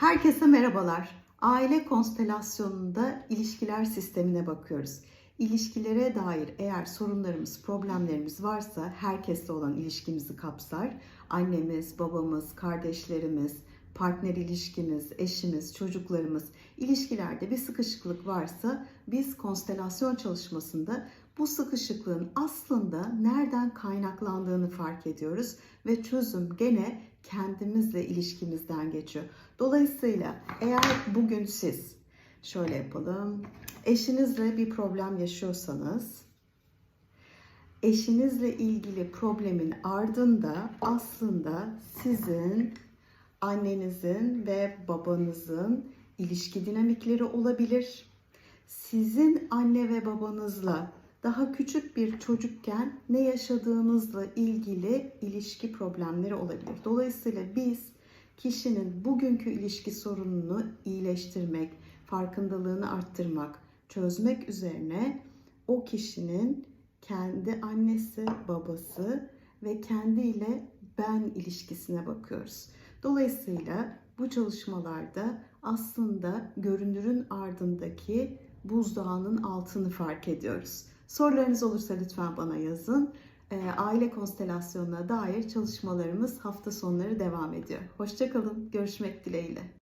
Herkese merhabalar. Aile konstelasyonunda ilişkiler sistemine bakıyoruz. İlişkilere dair eğer sorunlarımız, problemlerimiz varsa herkesle olan ilişkimizi kapsar. Annemiz, babamız, kardeşlerimiz, partner ilişkimiz, eşimiz, çocuklarımız, ilişkilerde bir sıkışıklık varsa biz konstelasyon çalışmasında bu sıkışıklığın aslında nereden kaynaklandığını fark ediyoruz ve çözüm gene kendimizle ilişkimizden geçiyor. Dolayısıyla eğer bugün siz şöyle yapalım. Eşinizle bir problem yaşıyorsanız eşinizle ilgili problemin ardında aslında sizin annenizin ve babanızın ilişki dinamikleri olabilir. Sizin anne ve babanızla daha küçük bir çocukken ne yaşadığınızla ilgili ilişki problemleri olabilir. Dolayısıyla biz kişinin bugünkü ilişki sorununu iyileştirmek, farkındalığını arttırmak, çözmek üzerine o kişinin kendi annesi, babası ve kendiyle ben ilişkisine bakıyoruz. Dolayısıyla bu çalışmalarda aslında görünürün ardındaki buzdağının altını fark ediyoruz. Sorularınız olursa lütfen bana yazın. Ee, Aile konstelasyonuna dair çalışmalarımız hafta sonları devam ediyor. Hoşçakalın, görüşmek dileğiyle.